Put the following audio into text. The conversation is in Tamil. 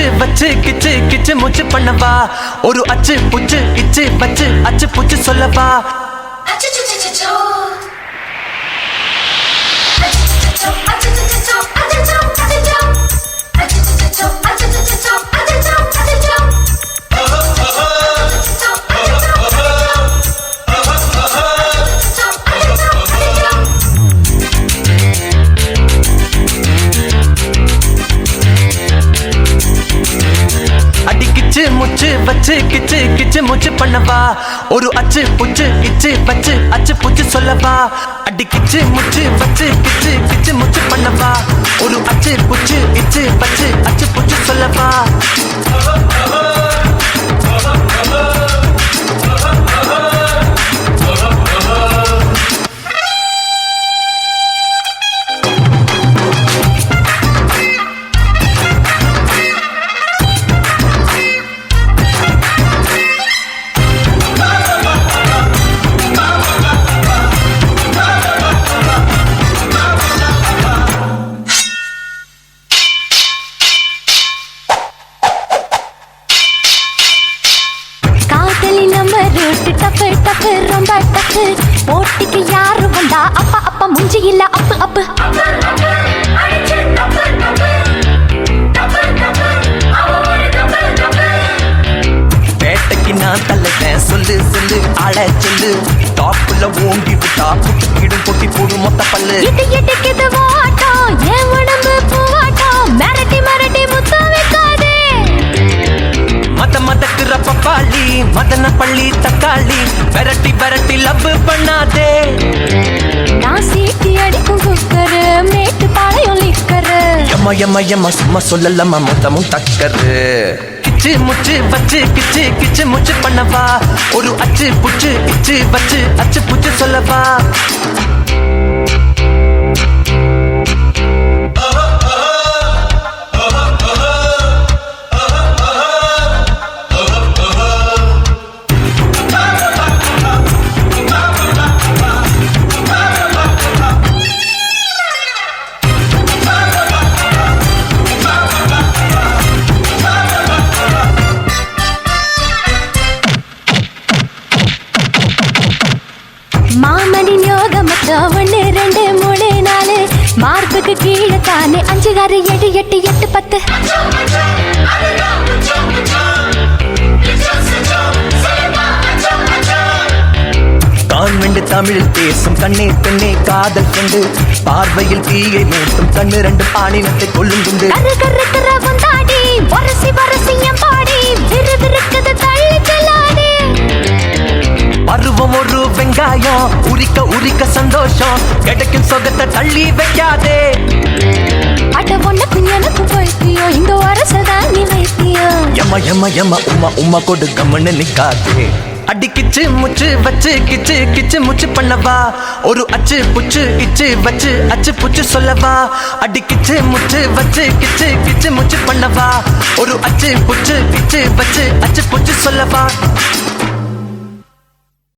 வச்சு கிச்சு கிச்சு மூச்சு பண்ணவா? ஒரு அச்சு புச்சு இச்சு வச்சு அச்சு புச்சு சொல்லவா? வச்சு கிச்சு கிச்சு முச்சு பண்ணவா? ஒரு அச்சு புச்சு கிச்சு வச்சு அச்சு புச்சு சொல்லவா? அடி கிச்சு முச்சு வச்சு கிச்சு கிச்சு முச்சு பண்ணவா? ஒரு அச்சு புச்சு இச்சு வச்சு அச்சு புச்சு சொல்லவா? ரூட்டு டப்பு டப்பு ரொம்ப டப்பு போட்டிக்கு யாரு வந்தா? அப்பா அப்பா முஞ்சி இல்ல அப்பு அப்பு. வேட்டைக்கு நான் தள்ளுவேன். சொல்லு சொல்லு ஆள சொல்லு. டாப்புல ஓங்கி விட்டா புட்டுக்கிடும் பொட்டி போடும் மொத்த பல்லு. இது எட்டுக்குது மதன பள்ளி தக்காளி. விரட்டி விரட்டி லவ் பண்ணாதே. நான் சீட்டி அடிக்கும் குக்கரு மேட்டு பாளையம் லிக்கரு எம்ம எம்ம எம்ம சும்மா சொல்லலம்மா மொத்தமும் டக்கரு கிச்சு முச்சு வச்சு கிச்சு கிச்சு முச்சு பண்ணவா? ஒரு அச்சு புச்சு இச்சு வச்சு அச்சு புச்சு சொல்லவா? மொத்தம் ஒன்று ரெண்டு மூணு நாலு. மார்புக்கு கீழே தானே. அஞ்சு ஆறு ஏழு எட்டு எட்டு பத்து. அச்சோ. கான்வெண்ட் தமிழில் பேசும் கண்ணே பெண்ணே காதல் கொண்டு. பார்வையில் தீயை மூட்டும் கண்ணு ரெண்டு பாணினத்தை கொள்ளுங்குண்டு உரிக்க உரிக்க சந்தோஷம். கிடைக்கும் சொகத்தை தள்ளி வைக்காதே. அட உனக்கு எனக்கு பைத்தியோ இந்த வரசதான் நீ வைத்தியோ எம்ம எம்ம எம்ம உம்மா உம்மா கொடு கம்முன்னு நிக்காதே. அடி கிச்சு முச்சு வச்சு கிச்சு கிச்சு முச்சு பண்ணவா? ஒரு அச்சு புச்சு இச்சு வச்சு அச்சு புச்சு சொல்லவா? அடி கிச்சு முச்சு வச்சு கிச்சு கிச்சு முச்சு பண்ணவா? ஒரு அச்சு புச்சு இச்சு வச்சு அச்சு புச்சு சொல்லவா?